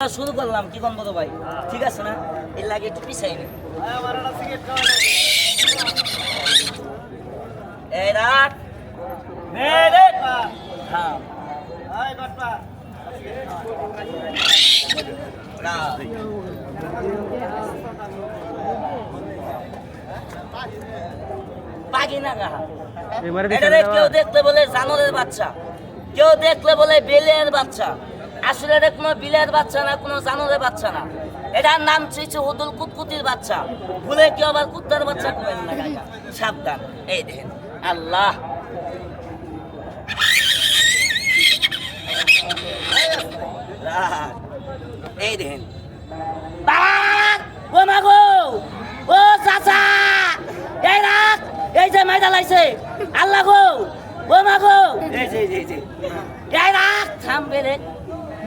শুরু করলাম কি কম বলো ভাই? ঠিক আছে না? এর লাগে একটু পিছাই নি। হ্যাঁ। কেউ দেখলে বলে জানোরের বাচ্চা। কেউ দেখলে বলে বেলের বাচ্চা। আসলে এটা কোনো বিলের বাচ্চা না কোনো জানোরের বাচ্চা না। এটার নাম চেয়েছে হুদুল কুতকুতির বাচ্চা। ভুলে কেউ আবার কুত্তার বাচ্চা করবেন সাবধান। এই দেখেন আল্লাহ। এই দেখেন! ও মাগো ও চাচা! এই রাখ! এই মাইদা লাইছে। আল্লাহ গো! ও মাগো এই যে, এই যে এই রাখ! থামবে রে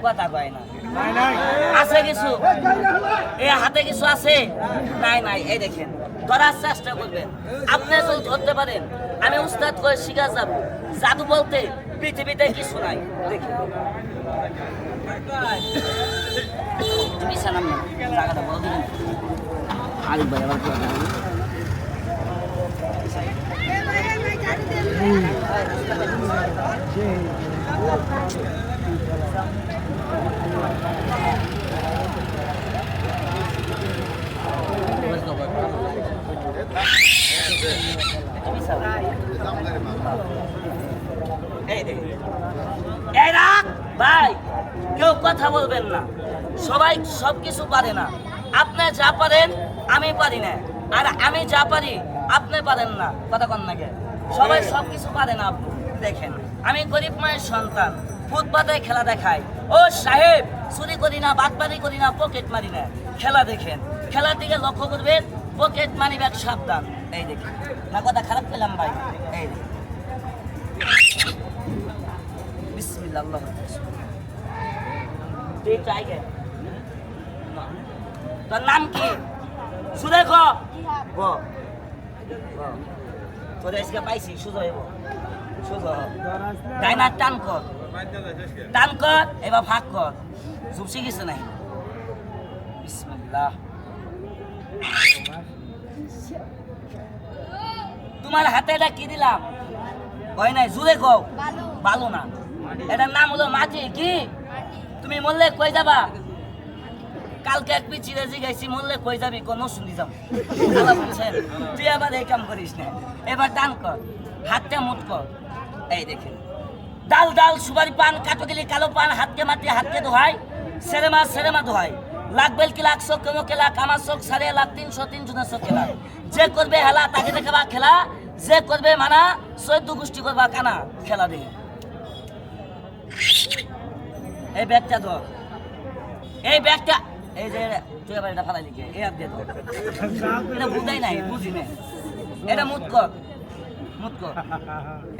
কথা কয় না আছে কিছু এই হাতে কিছু আছে নাই নাই এই দেখেন ধরার চেষ্টা করবেন আপনি যদি ধরতে পারেন আমি উস্তাদ করে শিখা যাব জাদু বলতে পৃথিবীতে কিছু নাই দেখেন তুমি সালাম জায়গাটা বড় দিলেন আরিফ ভাই আবার কি কথা বলবে? তুমি সালাম এই রাখ ভাই কেউ কথা বলবেন না। সবাই সব কিছু পারে না। আপনি যা পারেন আমি পারি না। আর আমি যা পারি আপনি পারেন না। কথা কন নাকি সবাই সব কিছু পারে না আপনি। দেখেন আমি গরিব মায়ের সন্তান। ফুটপাতে খেলা দেখাই। ও সাহেব চুরি করি না বাটপারি করি না পকেট মারি না। খেলা দেখেন। খেলার দিকে লক্ষ্য করবেন পকেট মানি ব্যাগ সাবধান। এই দেখেন না কথা খারাপ পেলাম ভাই। এই দেখেন। বিসমিল্লাহ। আল্লাহ তুই ট্রাই কে তোর নাম কি? সুরে খ গ। গ। তোর আজকে পাইছি সুজ হইব। সুজ তাই না টান কর। টান কর এবার ভাগ কর। জুপসি গেছে নাই? বিসমিল্লাহ। তোমার হাতে এটা কি দিলাম? হয় নাই? জুড়ে কও। ভালো না। এটার নাম হলো মাটি, কি? তুমি মরলে কই যাবা? কালকে এক পিছি রেজি গাইছি, মরলে কই যাবি? কোনো শুনি যাম আল্লাহ বলছেন, তুই আবার এই কাম করিস না। এবার টান কর, হাতটা মুট কর। এই দেখেন, ডাল ডাল সুপারি পান, কাটো গেলি কালো পান, হাতকে মাটি, হাতকে দোহাই সেরেমা সেরেমা দোহাই। লাখ বেল কি লাখ চোখ কেমো কেলা কামার চোখ সাড়ে লাখ, তিনশো তিন জনের চোখ খেলা যে করবে হেলা, তাকে দেখাবা খেলা, যে করবে মানা, চৈদ্দ গোষ্ঠী করবা কানা, খেলা দিয়ে এই ব্যাগটা ধর। এই ব্যাগটা এই যে তুই আবার এটা ফালাই লিখে এই আপডেট এটা বুঝাই নাই বুঝি নাই। এটা মুত কর। মুত কর।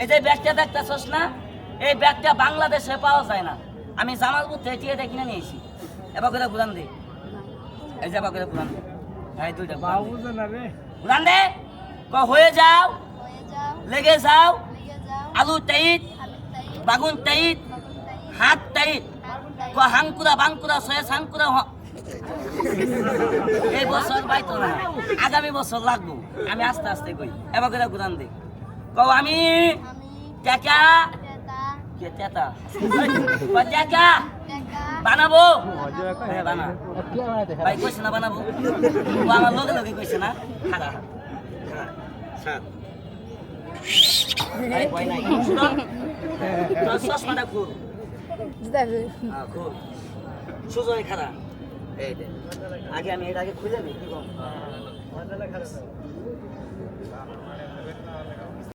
এই যে ব্যাগটা দেখতেছস না? এই ব্যাগটা বাংলাদেশে পাওয়া যায় না। আমি জামালপুর থেকে এটা কিনে নিয়েছি। এবার করে ঘুরান দে। এই যে এবার করে ঘুরান দে। ভাই দুইটা ঘুরান দে। ঘুরান দে। ক হয়ে যাও। লেগে যাও। আলু টাইট বাগুন টাইট হাত টাইট ক হাঙ্কুরা বাঙ্কুরা সয়ে সাঙ্কুরা হ। এই বছর পাইতো না আগামী বছর লাগবো। আমি আস্তে আস্তে কই এবার করে ঘুরান দে। কও আমি টাকা? কে তেতা ক বানাবো? হ্যাঁ, বানা। ভাই কইছে না বানাবো? ও আমার লগে না। খারা সাত আরে চশমাটা খুল। হ্যাঁ খুল সুজয় খারা এই আগে আমি এটাকে খুলে নিই কি কম